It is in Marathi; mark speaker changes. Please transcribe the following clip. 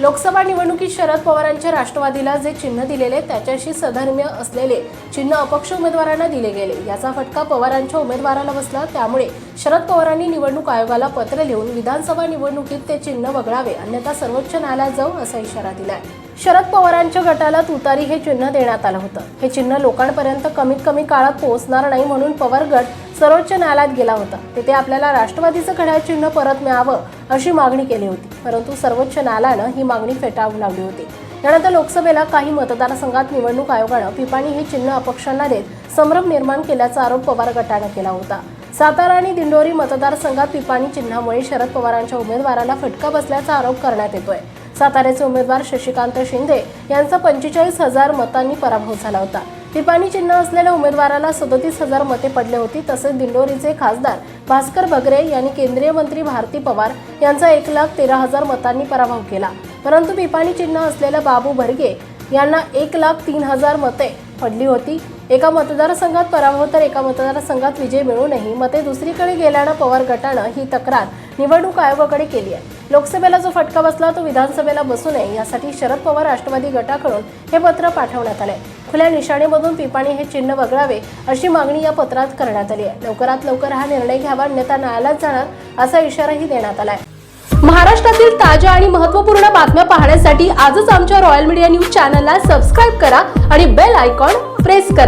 Speaker 1: लोकसभा निवडणुकीत शरद पवारांच्या राष्ट्रवादीला जे चिन्ह दिलेले त्याच्याशी सधर्म्य असलेले चिन्ह अपक्ष उमेदवारांना दिले गेले. याचा फटका पवारांच्या उमेदवाराला बसला. त्यामुळे शरद पवारांनी निवडणूक आयोगाला पत्र लिहून विधानसभा निवडणुकीत ते चिन्ह वगळावे अन्यथा सर्वोच्च न्यायालयात जाऊ असा इशारा दिलाय. शरद पवारांच्या गटाला तुतारी हे चिन्ह देण्यात आलं होतं. हे चिन्ह लोकांपर्यंत कमीत कमी काळात पोहोचणार नाही म्हणून पवार गट सर्वोच्च न्यायालयात गेला होता. तिथे आपल्याला राष्ट्रवादीचं घड्याळ चिन्ह परत मिळावं अशी मागणी केली होती. परंतु सर्वोच्च न्यायालयानं ही मागणी फेटाळून लावली होती. त्यानंतर लोकसभेला काही मतदारसंघात निवडणूक आयोगानं पिपाणी हे चिन्ह अपक्षांना देत संभ्रम निर्माण केल्याचा आरोप पवार गटानं केला होता. सातारा आणि दिंडोरी मतदारसंघात पिपाणी चिन्हामुळे शरद पवारांच्या उमेदवाराला फटका बसल्याचा आरोप करण्यात येतोय. साताऱ्याचे उमेदवार शशिकांत शिंदे यांचा पंचेचाळीस हजार मतांनी पराभव झाला होता. पिपाणी चिन्ह असलेल्या उमेदवाराला सदतीस हजार मते पडले होती तसेच दिंडोरीचे खासदार भास्कर बगरे यांनी केंद्रीय मंत्री भारती पवार यांचा एक लाख तेरा हजार मतांनी पराभव केला. परंतु पिपाणी चिन्ह असलेल्या बाबू भरगे यांना एक लाख तीन हजार मते पडली होती. एका मतदारसंघात पराभव तर एका मतदारसंघात विजय मिळूनही मते दुसरीकडे गेल्यानं पवार गटानं ही तक्रार निवडणूक आयोगाकडे केली आहे. लोकसभेला जो फटका बसला तो विधानसभेला बसू नये यासाठी शरद पवार राष्ट्रवादी गटाकडून हे पत्र पाठवण्यात आले खुल्या निशाणेमधून पिपाणी हे चिन्ह वगळावे अशी मागणी या पत्रात करण्यात आली आहे. लवकरात लवकर हा निर्णय घ्यावा अन्यथा न्यायालयात जाणार असा इशाराही देण्यात आलाय. महाराष्ट्रातील ताज्या आणि महत्त्वपूर्ण बातम्या पाहण्यासाठी आजच आमच्या रॉयल मीडिया न्यूज चॅनलला सबस्क्राईब करा आणि बेल आयकॉन प्रेस करा.